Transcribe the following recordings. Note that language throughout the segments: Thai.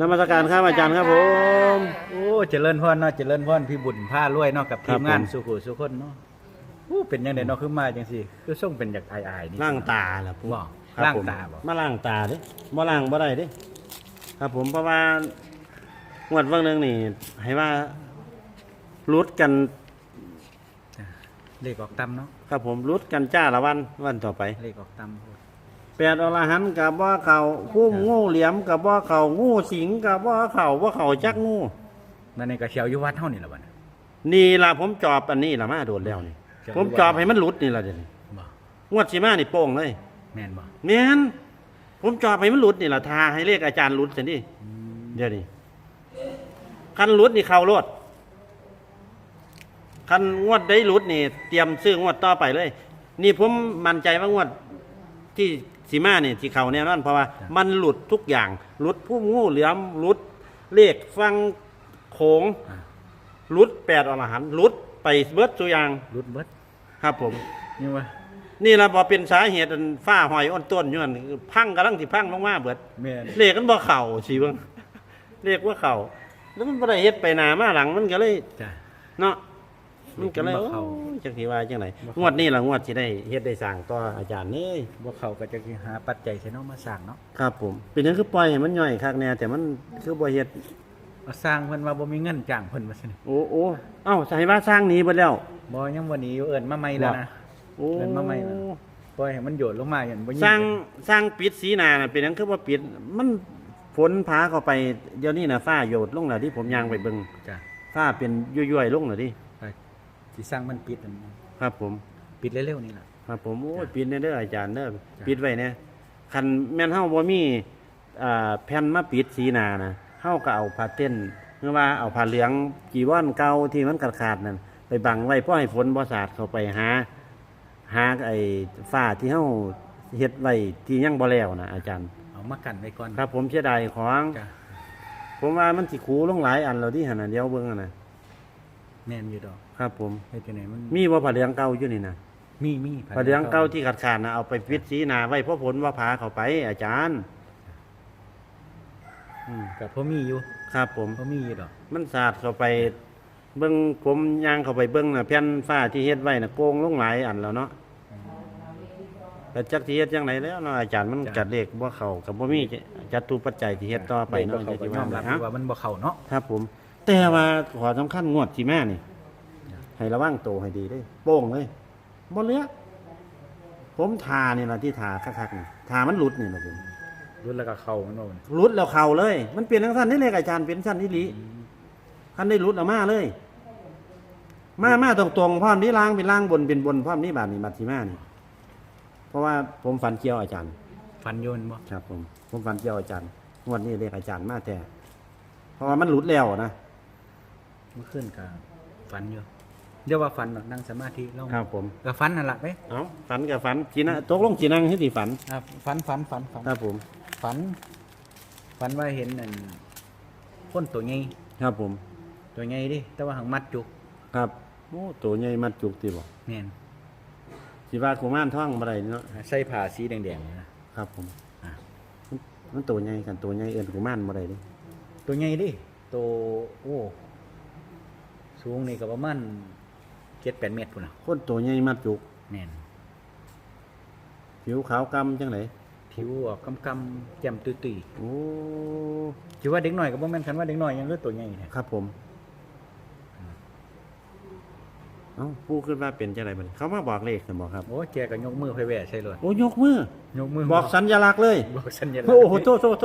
นมัสการครับอาจารย์ครับผม โอ้เจริญพรเนาะเจริญพรพี่บุญผ้ารวยเนาะกับครัทีบมงานผม สุขุสุคนเนาะโอ้เป็นยังไงเนาะคือมาจังซี่คือส่งเป็นจากอายๆนี่ ล่างตาล่ะผมบ่ครับล้างผมตาบ่มาล่างตาเดิมาล่างบ่ได้เดิครับผมเพราะว่างวดวันหนึงนี่ให้ว่ารุดกันเลขออกตำเนาะครับผมรุดกันจ้าละวันวันต่อไปเลขออกตำโพด แปดอรหันต์กับว่าเขาคุ้มงูเหลี่ยมกับว่าเขางูสิงกับว่าเขาว่าเขาจักงูนั่นนี่ก็เชียวอยู่วัดเฮานี่ล่ะบัดน่ะ นี่ล่ะผมจอบอันนี้ล่ะมาโดดแล้วนี่เจ้าผมจอบให้มันหลุดนี่ล่ะเดี๋ยวนี้บ่งวดสิมานี่โป้งเลยแม่นบ่แม่นผมจอบให้มันหลุดนี่ล่ะทาให้เลขอาจารย์หลุดสินี่อืมเดี๋ยวนี้คันหลุดนี่เข้ารถคันงวดได้หลุดนี่ เตรียมซื้องวดต่อไปเลย นี่ผมมั่นใจว่างวดที่ สีมานี่ที่เขาแน่นอนเพราะว่ามันหลุดทุกอย่าง หลุดผู้งูเหลือมหลุดเลขฟังโขงอะหลุดแปดอรหันต์หลุดไปเบิดตัวอย่างรุดเบิดครับผม นี่ว่านี่ละบอเป็นสาเหตุอันฝ้าหอยอ้นต้นอยู่นั่นคือพังกำลังที่พังลงมาเบิด แม่นเลขมันบ่เข่าสิเบิ่งเลขว่าเข่าแล้วมันบ่ได้เฮ็ดไปหน้ามาหลังมันก็เลย จ้ะเนาะ มันก็เลยมันบ่เข้าโอ้ยจักสิว่าจังไดบ่เข้างวดนี้ล่ะงวดสิได้เฮ็ดได้สร้างต่ออาจารย์นี่บ่เข้าก็จะหาปัจจัยใส่เนาะมาสร้างเนาะครับผมเป็นหยังคือปล่อยให้มันย่อยคักแน่แต่มันคือบ่เฮ็ดมาสร้างเพิ่นว่าบ่มีเงินจ้างเพิ่นว่าซั่นโอ้โอ้เอ้าใส่ว่าสร้างหนี้เบิดแล้วบ่ยังบ่หนีอยู่เอิ้นมาใหม่แล้วนะโอ้เงินมาใหม่น่ะปล่อยให้มันโยนลงมาอย่างบ่ยิสร้างสร้างปิดสีหนาน่ะเป็นหยังคือบ่ปิดมันฝนพาเข้าไปเดี๋ยวนี้น่ะฟ้าโยดลงแล้วที่ผมย่างไปเบิ่งจ้ะฟ้าเป็นย่อยๆลงแล้วดิ ไปสิสร้างมันปิดอันนั้นครับผม ปิดเร็วๆนี่ล่ะครับผมโอ้ยจ้ะปิดแน่เด้ออาจารย์เด้อจ้ะปิดไว้เนี่ยคันแม่นเฮาบ่มีอ่าแผ่นมาปิดสีหนานะเฮาก็เอาผ้าเต้นหรือว่าเอาผ้าเหลืองจีวรเก่าที่มันขาดๆนั่นไปบังไว้เพื่อให้ฝนบ่สาดเข้าไปหา หาไอ้ฝ้าที่เฮาเฮ็ดไว้ที่ยังบ่แล้วนะอาจารย์ เอามากันไว้ก่อนครับ ผมเสียดายของ จ้ะผมว่ามันสิขูลงหลายอันแล้วที่หั่นน่ะเดี๋ยวเบิ่งอะนะ แม่นอยู่ดอกครับผม เฮ็ดจังไดมันมีบ่ผ้าเหลืองเก่าอยู่นี่นะมีมีผ้าเหลืองเก่าที่ขาดๆนะเอาไปปิดสีหนาไว้เพราะฝนว่าพาเข้าไป อาจารย์อืมก็พอมีอยู่ครับผมพอมีอยู่ดอก มันสาดเข้าไป เบิ้งผมย่างเข้าไปเบิ้งน่ะแผ่นฟ้าที่เฮ็ดไว้น่ะโกงลงหลายอันแล้วเนาะแต่จักที่เฮ็ดจังไดแล้วเนาะอาจารย์มันกัดเลขบ่เข้ากับบ่มีจัตุปัจจัยที่เฮ็ดต่อไปเนาะเขาจะก็สิยว่าอมรับฮะว่ามันบ่เข้าเนาะครับผม แต่ว่าขอสำคัญงวดที่แม่นี่ ให้ระวังตัวให้ดีเด้โป้งเลยบ่เหลือผมทานี่ล่ะที่ทาคักๆนี่ทามันหลุดนี่ล่ะผมรุ่นแล้วก็เข้ามันบ่มันรุดแล้วเข่าเลย มันเปลี่ยนทั้งท่านนี่เลยอาจารย์เป็นท่านนิลีท่านได้รุดแล้วมาเลย มามาตรงตรงๆพร้อมนี้ล้างเป็นล้างบนเป็นบนพร้อมนี้บาทนี่บาทที่มานี่เพราะว่าผมฝันเกี่ยวอาจารย์ ฟันโยนบ่ครับผมผมฝันเกี่ยวอาจารย์งวดนี้เรียกอาจารย์มาแต่เพราะว่ามันหลุดแล้วนะ เมื่อคืนก็ฝันอยู่เดี๋ยวว่าฝันดอกนั่งสมาธิลงครับผมก็ฝันนั่นล่ะเด้เอาฝันกับฝันจีนะตกลงจีนังให้ตีฝันอะฝันฝันฝันฝันครับผมฝัน ฝันว่าเห็นนั่นคนตัวใหญ่ครับผม ตัวใหญ่ดิแต่ว่าหางมัดจุกครับโอ้ตัวใหญ่มัดจุกตีบ่แม่นสิว่ากุมารท่องบ่ได้เนาะใส่ผ้าสีแดงๆนะครับผมอะมันมันตัวใหญ่กันตัวใหญ่เอิ้นกุมารบ่ได้เดิตัวใหญ่ดิตัวโอ้ สูงนี่ก็ประมาณ7-8เมตรพุ่นน่ะคนตัวใหญ่มัดจุกแม่นผิวขาวกำจังไหนผิวออกกำๆแจ่มตุ้ยโอ้ ๆคิดว่าเด็กน้อยก็บ่แม่นคันว่าเด็กน้อยยังคือตัวใหญ่แท้ครับผม เอ้าผู้ขึ้นว่าเป็นจังไหนบัดนี้เขามาบอกเลขกันบอกครับ โอ้แกก็ยกมือไปแหว่ใส่เลยโอ้ยกมือ ยกมือบอกสัญลักษณ์เลย บอกสัญลักษณ์โอ้โหโตโตโต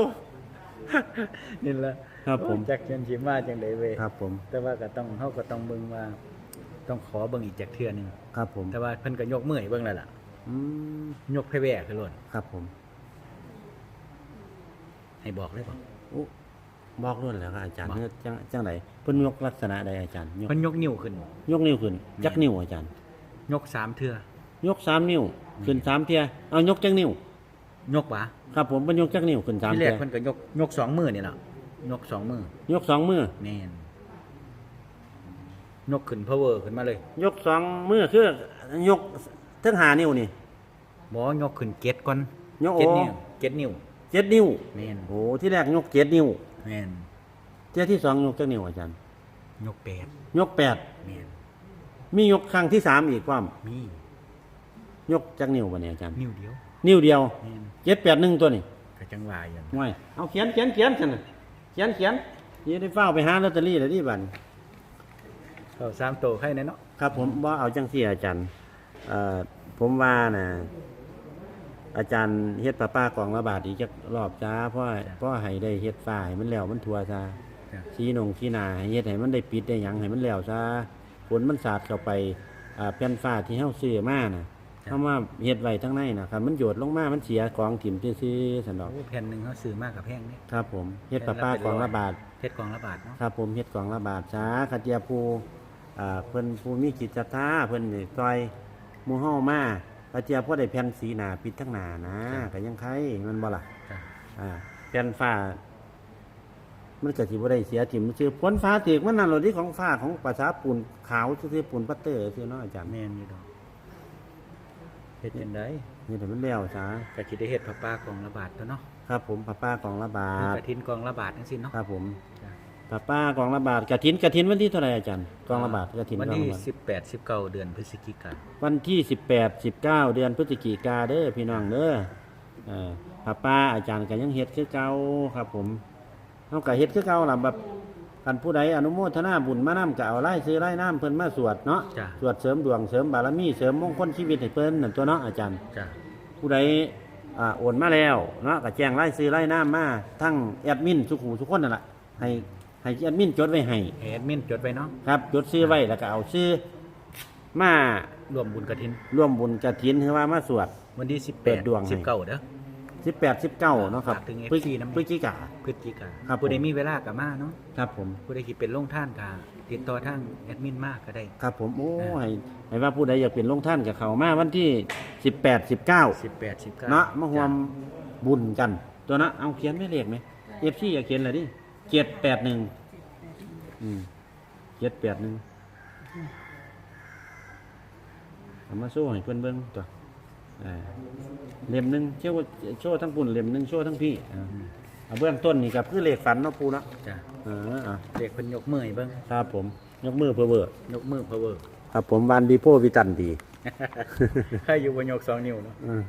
นี่แหละ ครับผม จักเชิญชิมาจังไดเว้ยครับผม แต่ว่าก็ต้องเฮาก็ต้องเบิ่งว่า ต้องขอเบิ่งอีกจักเทื่อหนึงครับผมแต่ว่าเพิ่นก็ยกมือให้เบิ่งแล้วล่ะ อืมยกไปแหว่คือล้นครับผมให้บอกเลยบ่โอ้บอกล้วนแล้วครับอาจารย์บอก เนื้อจังจังไหนเพิ่นยกลักษณะใดอาจารย์ยกเพิ่นยกนิ้วขึ้น ยกนิ้วขึ้น จักนิ้วอาจารย์ ยกสามเทื่อยกสามนิ้ว ขึ้นสามเทียเอายกจักนิ้ว ยกหวะครับผมเพิ่นยกจักนิ้วขึ้นสามที่แรเทีกยเพิ่นก็ยกยกสองมือนี่ล่ะ ยกสองมือยกสองมือแม่นยกขึ้น power ขึ้นมาเลยยกสองมือคือยกถึงหานิ้วนี่บ่ยกขึ้นเจ็ดก่อนยกเจ็ดโอ้นิ้วเจ็ดนิ้วเจ็ดนิ้วแม่นโอ้ที่แรกยกเจ็ดนิ้วแม่นเที่ยที่สองยกจักนิ้วอาจารย์ยกแปดยกแปดแม่นมียกครั้งที่สามอีกความมียกจักนิ้วบ่เนี่ยอาจารย์ นิ้วเดียวนิ้วเดียวแม่นเจ็ดแปดหนึ่งตัวนี่ก็จังว่าอย่างไม่เอาเขียนเขียนเขียนกันน่ะ เขียนเขียนยี่ได้เฝ้าไปหาลอตเตอรี่เลยดิบัดนเข้าสามโตให้แน่เนาะครับ ผมว่าเอาจังสี่อาจารย์เอ่อผมว่านะอาจารย์เฮ็ดป้าป้ากล่องระบาดอีกจักรอบจ้าเพราะเพราะให้ได้เฮ็ดฝ้าให้มันแล้วมันทัวซาจ้ะชี้นงชี้นาให้เฮ็ดให้มันได้ปิดได้หยังให้มันแล้วซาฝนมันสาดเข้าไปอ่าแผ่นฝ้าที่เฮาซื้อมาน่ะ ถ้าว่าเฮ็ดไว้ทั้งในน่ะครับมันโยดลงมามันเสียของถิ่มซื่อๆซั่นดอก โอ้แผ่นหนึงเขาซื้อมากกับแพงนี่ครับผมเฮ็ดป้าป้ากล่องระบาดเพชรกองละบาทเนาะ ครับผมเฮ็ดกล่องระบาดช้าคาเจียภูอ่าเพิ่นผู้มีจิตศรัทธาเพิ่นนี่ซอยหมู่เฮามาคาเจียพอได้แผ่นสีหนาปิดทั้งหน้านะก็ยังไข่มันบ่ล่ะ จ้ะอ่าแผ่นฟ้า มันก็สิบ่ได้เสียถิ่มซื่อฝนฟ้าตกมันนั่นโลดที่ของฟ้าของภาษาปูนขาวซื่อๆปูนปัตเตอร์ซื่อเนาะอาจารย์ แม่นอยู่ดอก เฮ็ดจังไดนี่แต่มันแล้วช้าก็สิได้เฮ็ดผ้าป่ากองละบาทตัวเนาะครับ ผมป้าป้ากล่องระบาคืดอกระถินกองละบาทจังซี่เนาะครับผมจ้ะป้าป้ากล่องระบาดกฐินกฐินวันที่เท่าไหร่อาจารย์กล่องระบาดกฐินวันกล่องที่ระบาด18 19 เดือนพฤศจิกายนวันที่สิบแปดสิบเก้าเดือนพฤศจิกาเด้อพี่น้องเด้อเออป้าป้าอาจารย์ก็ยังเฮ็ดคือเก่าครับ ผมเฮาก็เฮ็ดคือเก่าล่ะแบบ กันผู้ใดอนุโมทนาบุญมานํก็เอาไล่ซื้อไล่น้ำเพิ่นมาสวดเนาะจ้ะ สวดเสริมดวงเสริมบารมีเสริมมงคลชีวิตให้เพิ่นนั่นตัวเนาะอาจารย์ จ้ะ ผู้ใดอ่าโอนมาแล้วเนาะก็แจ้งไล่ซื้อไล่น้ำมาทั้งแอดมินทุกหูทุกคนนั่นแหละให้ให้แอดมินจดไว้ให้ให้แอดมินจดไว้เนาะครับจดซื้อไว้แล้วก็เอาซื้อมาร่วมบุญกฐิน ร่วมบุญกฐินคือว่ามาสวด วันที่เปิดดวง18ให้19เด้อ สิบแปดสิบเก้าเนาะครับฝากถึงพฤศ FC นำพฤศจิกา พฤศจิกาครับผู้ใดผม มีเวลาก็มาเนาะครับผม ผู้ใดคิดเป็นลงท่านก็ติดต่อทางแอดมินมากก็ได้ ครับผม โอ้อ่าให้ให้ว่าผู้ใดอยากเป็นลงท่านกับเขามาวันที่สิบแปดสิบเก้า18 19เนาะมาห่วมบุญกัน ตัวนะเอาเขียนไม่เลขไหมเอฟซีอยากเขียนอะไรดิเจ็ดแปดหนึ่งเจ็ดแปดหนึ่งเอามาโซ่ให้เพื่อนเบิ้งตัวอ่า เล่มหนึ่งเชื่อว่าโซ่ทั้งปุ่นเล่มหนึ่งโซ่ทั้งพี่อ่าเอาเบื้องต้นนี่กับคือเลขฝันเนาะปูเนาะจ้ะเอออะเด็กเพิ่นยกมือให้เบิ่งครับผมยกมือเพื่อเบอร์ยกมือ power ครับผมวันดีโพวิตันดีใครอยู่บนยกสองนิ้วเนาะอืม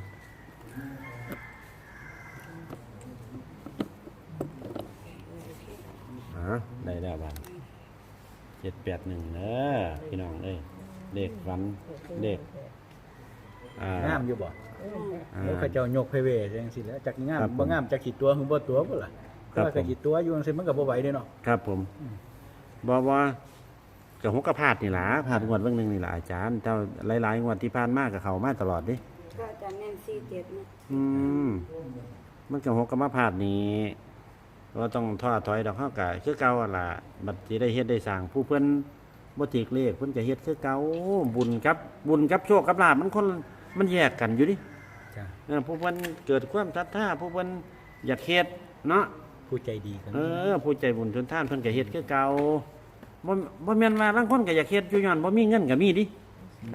อ่าได้แล้วบันเจ็ดแปดหนึ่งเนอะพี่น้องเอ้ยเลขวันเลข อ่างามอยู่บ่อ่าแล้วเขาเจ้ายกไปเวจังซี่แหล้วจักงามครับผม บ่งามจักขี้ตัวหึงบ่ตัวพุ่นล่ะครับว่าก็ผมขี้ตัวอยู่จังซี่มันก็บ่ไหวเด้เนาะ ครับผมบอกว่ากับหกกระพาดนี่หละพาดงวดเบื้องหนึ่งนี่หละอาจารย์แต่หลายๆงวดที่ผ่านมากับเขามาตลอดดิก็อาจารย์เน้นสี่เจ็ดนะอืมมันกับหกกรรมพาดนี้เราต้องทอดถอยดอกเข้ากะคือเก่าหั่นล่ะบัดสิได้เฮ็ดได้สร้างผู้เพิ่นบ่ถูกเลขเพิ่นก็เฮ็ดคือเก่าบุญครับ บุญกับโชคกับลาภมันคน มันแยกกันอยู่ดิจ้ะเออผู้เพิ่นเกิดความศรัทธาผู้เพิ่นอยากเฮ็ดเนาะ ผู้ใจดีกันเออผู้ใจบุญทุนท่านเพิ่นก็เฮ็ดคือเก่าบ่บ่แม่นว่าบางคนก็อยากเฮ็ดอยู่ย้อนบ่มีเงินก็มีดิ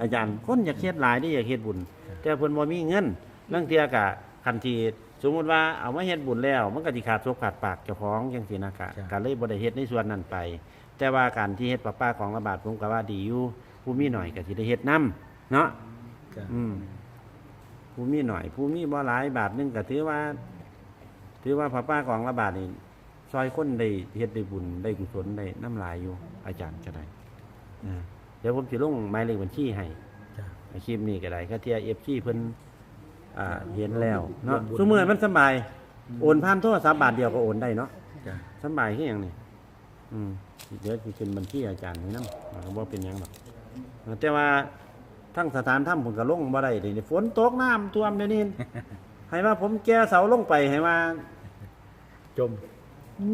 อาจารย์คนอยากเฮ็ดหลายเดิอยากเฮ็ดบุญ แต่เพิ่นบ่มีเงินเรื่องเทียกะคันที่สมมุติว่าเอามาเฮ็ดบุญแล้ว มันก็สิขาดศกขาดปากเจ้าของจังซี่นะกะก็เลยบ่ได้เฮ็ดในส่วนนั้นไป แต่ว่าการที่เฮ็ดประปาของระบาดผมก็ว่าดีอยู่ผู้มีหน่อยก็สิได้เฮ็ดนํเนาะ จ้ะอืมผู้มีหน่อย ผู้มีบ่หลายบาทหนึงก็ถือว่า ถือว่าพระป้ากองระบาดนี่ซอยคนได้เฮ็ดได้บุญได้กุศลได้น้ำลายอยู่ อาจารย์ก็ได้อ่าเดี๋ยวผมสิลงหมายเลขบัญชีให้ จ้ะ อาชีพนี้ก็ได้ก็เทียเอฟซีเพิ่นอ่าเห็นแล้วเนาะบุญสมมือมันสำบาย โอนผ่านโทรศัพท์บาทเดียวก็โอนได้เนาะจ้ะ สำบายคือหยังนี่อืมเดี๋ยวสิขึ้นบัญชีอาจารย์ให้นำมันก็บ่เป็นหยังหรอกแต่ว่า ทั้งสถานถ้ำผมก็ลงบ่ได้เดี๋ยวนี้ฝนตกน้ำท่วมเดี๋ยวนี้ ให้ว่าผมแก้เสาลงไปให้ว่าจม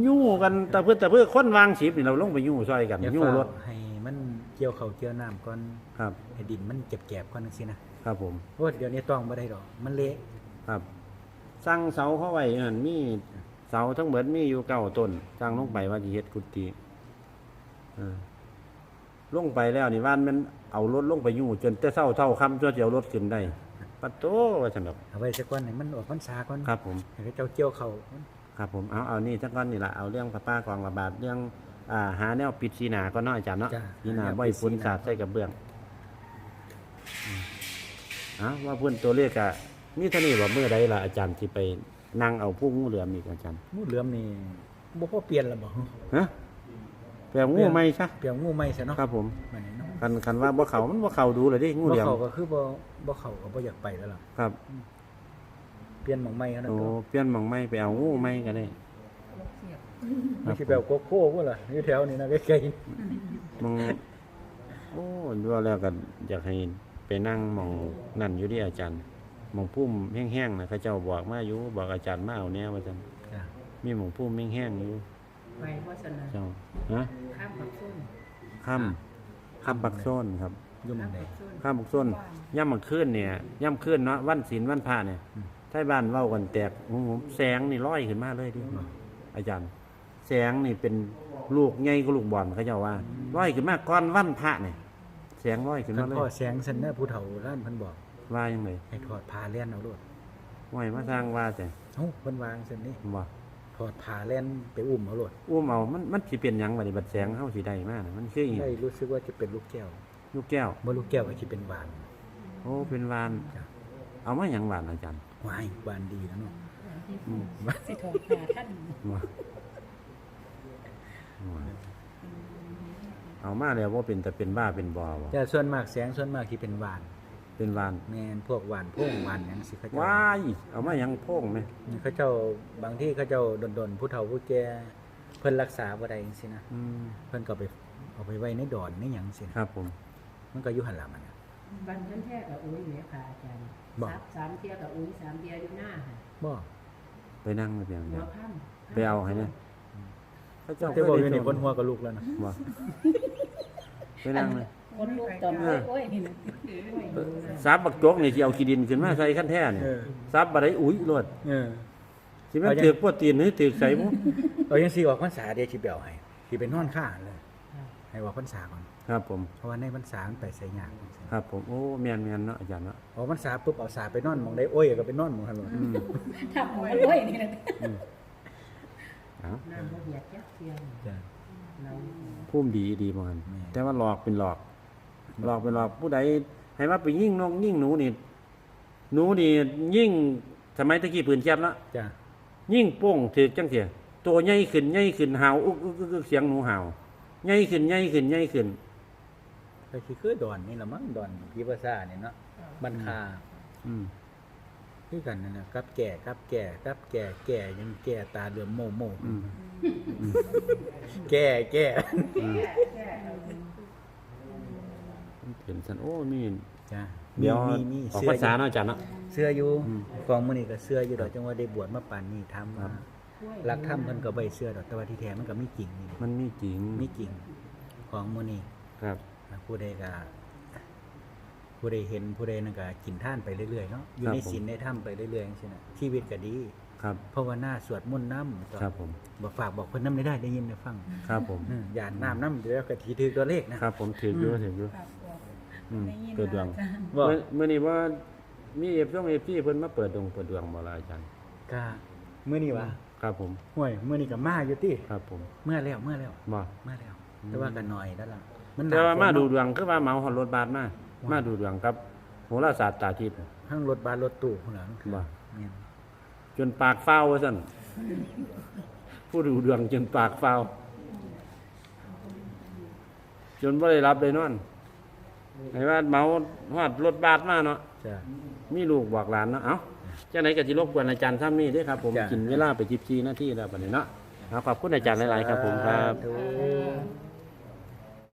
ยู่กันแต่เพื่อแต่เพื่อคนวางสีบนี่เราลงไปยู่ซอยกันอย่ายู่เฝ้ารถให้มันเกี่ยวเข้าวเกี่ยวน้ำก่อนครับให้ดินมันเจ็บๆก่อนจังซี่นะครับผมเพราะว่าเดี๋ยวนี้ต้องบ่ได้ดอกมันเละครับสร้างเสาเข้าไว้นั่นมีเสาทั้งหมดมีอยู่เก้าต้นสร้างลงไปว่าจะเฮ็ดกุฏิเออ ลงไปแล้วนี่ว่านมันเอารถลงไปอยู่จนแต่เศร้าเท่าคำจนจะเอารถขึ้นได้ปัดโตว่าจังดอกเอาไว้สักก่อนให้มันออกพรรษาก่อนครับผมให้เขาเจ้าเกี่ยวเข้าวครับผมเอาเอานี่ทั้งก้อนนี่ละเอาเรื่องป้าป้ากองระบาดเรื่องอ่าหาแนวปิดสีหนาก็น้อยอาจารย์เนาะจ้ะสีหนาหาแนวบ่อยปิดฝุ่นสีหนาสาดใส่กับเบื้องอืมเอาว่าเพื่อนตัวเลขอะนี่เท่านี้ว่าเมื่อใดล่ะอาจารย์ที่ไปนั่งเอาผู้งูเหลือมอีกอาจารย์งูเหลือมนี่บ่พอเปลี่ยนแล้วบ่ฮะ แปลงูไหมซะเปลี่ยนงูใหม่ซะเนาะครับผมมันนี่เนาะคันคันว่าบ่เขามันบ่เขาดูเลยดิงูบ่เหลือมเข้าก็คือบ่บ่เข้าก็บ่อยากไปแล้วล่ะครับเปลี่ยนหม่องใหม่เท่านั้นโอ้ก็เปลี่ยนหมองไม่ไปเอางูไม่ก็ได้ไม่ใช่แบบโกโก้พุ่นล่ะอยู่แถวนี้นะใกล้มองโอ้ดูแล้วก็อยากให้ไปนั่งหมองนั่นอยู่ที่อาจารย์หมองพุ่มแห้งๆนะเขาเจ้าบอกมาอยู่บอกอาจารย์มาเอาแนวว่าซั่นๆจ้ะมีหมองพุ่มแห้งๆอยู่ ไปวาสนาเจ้าฮะข้ามปักส้นค่ำค่ำปักโซนครับอยู่หม่องใดส้นค่ำปักโซนย่ำมังคืนเนี่ยย่ำคืนเนาะวันศีลวันพระเนี่ยอืมใต้บ้านเว้ากันแตกโอ้โหแสงนี่ลอยขึ้นมาเลยดิอาจารย์ แสงนี่เป็นลูกใหญ่กว่าลูกบอลเขาเจ้าว่าลอยขึ้นมาก้อนวันพระเนี่ยแสงลอยขึ้นคัมานเลยพ่อแสงซั่นนะผู้เฒ่าร้านเพิ่นบอกว่ายังไงให้ถอดผ้าแล่นเอาโลดไหวมาสร้างว่าแต่เอ้าเพิ่นวางซั่นนี่ว่า ถอดผ้าแล่นไปอุ้มเอาโลดอุ้มเอามันมันสิเป็นหยังบัดนี้บัดแสงเฮาสิได้มาน่ะมันคืออีหยังได้รู้สึกว่าจะเป็นลูกแก้วลูกแก้วบ่ลูกแก้วก็สิเป็นหวาน โอ้เป็นวาน จ้ะ เอามาหยังหวานอาจารย์หวายหวานดีนะเนาะอืมสิถอดขาท่านว่าว่าเอามาแล้วว่าเป็นแต่เป็นบ้าเป็นบอบ่แต่ส่วนมากแสงส่วนมากที่เป็นหวาน เป็นวานแม่นพวกหวานพ่งหวานหยังสิเขาเจ้าว้ายเอามาหยังโพ่งไหมเขาเจ้าบางที่เขาเจ้าดนๆผู้เฒ่าผู้แก่เพิ่นรักษาบ่ได้จังซี่นะอืมเพิ่นก็ไปเอาไปไว้ในดอนในหยังซี่นะ ครับผม มันก็อยู่หั่นล่ะมันน่ะ บันทันแท้กับอุ้ยเนี่ยค่ะอาจารย์บอกซับสามเทียกับอุ้ยสามเทียอยู่หน้าค่ะบ่ไปนั่งมาเพียงหัเดีวยวค่ำไปเอาให้เนี่ยพระเจ้าแต่บอกอยู่นี่เคบยนได้หัวก็ลุกแล้วนะบ่ไปนั่งเลย คนลูกตอนโอ้ยโอ้ยนี่นะโอ้ยซับบักจกนี่สิเอาขี้ดินขึ้นมาใส่ขั้นแท้นี่เออ ซับบ่ได้อุ้ยรวดเออ สิมันเอาจัง ถือกพวกตีนนี่ถือกใส่หมุเอาจังซี่ออกพรรษาเดี๋ยวสิไปเอาให้สิไปนอนข้างเลย ให้ออกพรรษาก่อน ครับผม เพราะว่าในพรรษามันไปใส่ยากครับผมโอ้แม่นแม่นเนาะอาจารย์เนาะออกพรรษาปุ๊บเอาสาไปนอนหมองได้โอ้ยก็ไปนอนหมองหั่นโลดอืมทำหัวโอ้ยนี่นะเอาน้ำบ่เหียดจักเทียมจ้ะ เราพุ่มดีดีบ่กันแม่แต่ว่าหลอกเป็นหลอก หลอกเป็นหลอกผู้ใดให้ว่าไปยิ่งนกยิ่งหนูนี่หนูนี่ยิ่งสมัยตะกี้ปืนแคบเนาะจ้ะยิ่งโป้งถือกจังเสียตัวใหญ่ขึ้นใหญ่ขึ้นเห่าอุกอุกอุกอุกเสียงหนูเห่าใหญ่ขึ้นใหญ่ขึ้นใหญ่ขึ้นก็สิคือดอนนี่ล่ะมั้งดอนพิภาษานี่เนาะบันคาอืมคือกันนั่นน่ะกับ แก่กับ แก่กับ แก่ แก่ยังแก่ตาเหลือมโมโมอืมแก่แก่อืม เห็นสันโอ้มีจ้ะเดี๋ยวมีมีออกเสื้อภาษาอยู่เนาะอาจารย์เนาะ เสื้ออยู่อืมกองมื้อนี้ก็เสื้ออยู่ดอกจังว่าได้บวชมาปานนี้ทำครัมาบ รักธรรมเพิ่นก็บ่ได้เสื้อดอกแต่ว่าที่แท้มันก็มีจริงนี่มันมีจริงมีจริงของมื้อนี้ครับผู้ใดก็ผู้ใดเห็นผู้ใดนั่นก็กินท่านไปเรื่อยๆเนาะอยู่ในศีลในธรรมไปเรื่อยๆจังซี่น่ะชีวิตก็ดีครับภาวนาสวดมนต์นำครับผมบอกฝากบอกเพิ่นนำได้ได้ยินได้ฟังครับผมอืมอย่าน้ำน้ำเดี๋ยวก็ทีถือตัวเลขนะ ครับผมถืออยู่ถืออยู่ อืมเปิดดวงบอกเมื่อเมื่อนี้ว่ามีเอฟช่องเอฟที่เพิ่นมาเปิดดวงเปิดดวงบ่ล่ะอาจารย์ ก็มื้อนี้วะครับผม ห่วยมื้อนี้ก็มาอยู่ติครับผมเมื่อแล้วเมื่อแล้วบ่เมื่อแล้ว แต่ว่าก็น้อยแล้วล่ะมันหแต่ว่าฝนมาดูเนะดวงคือว่าเหมาหอดรถบัสมา มาดูดวงกับโหราศาสตร์ตาทิพย์ทั้งรถบัสรถตู้พุ่นล่ะบ่แม่นจนปากเฝ้าว่าซั่นผู้ดูดวงจนปากเฝ้า จนบ่ได้รับได้นอน ให้ว่าเหมาฮอดรถบัสมาเนาะจ้ะ มีลูกบอกหลานเนาะเอ้าจังไหนก็สิรบกวนอาจารย์ซ้ำนี่เด้อครับ ผมจ้ะ กินเวลาไป14นาทีแล้วบัดนี้เนาะเอาขอบคุณอาจารย์หลายๆครับผมครับ สาธุ